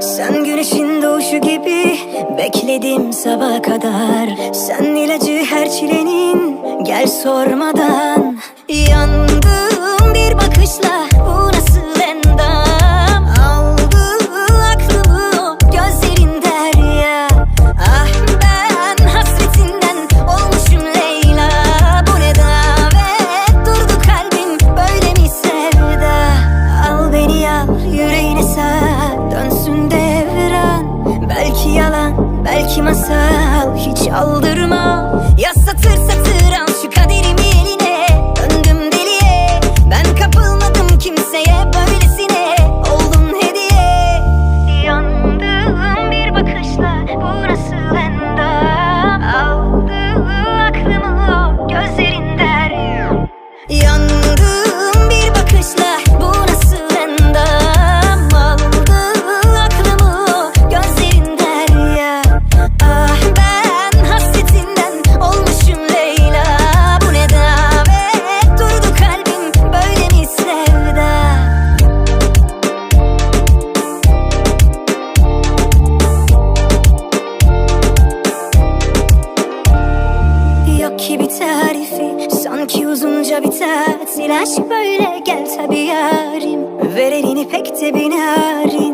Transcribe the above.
Sen güneşin doğuşu gibi Bekledim sabaha kadar. Sen ilacı her çilenin Gel sormadan belki masal hiç aldırma. Ya satır satır al şu kaderimi eline. Döndüm deliye. Ben kapılmadım kimseye böylesine. Oldun hediye. Yandım bir bakışla bu nasıl endam Aldı aklımı o gözlerin derya Yandım tarifi Sanki uzunca bir tatil. Aşk böyle gel tabi yarim. Ver elini pek de binarin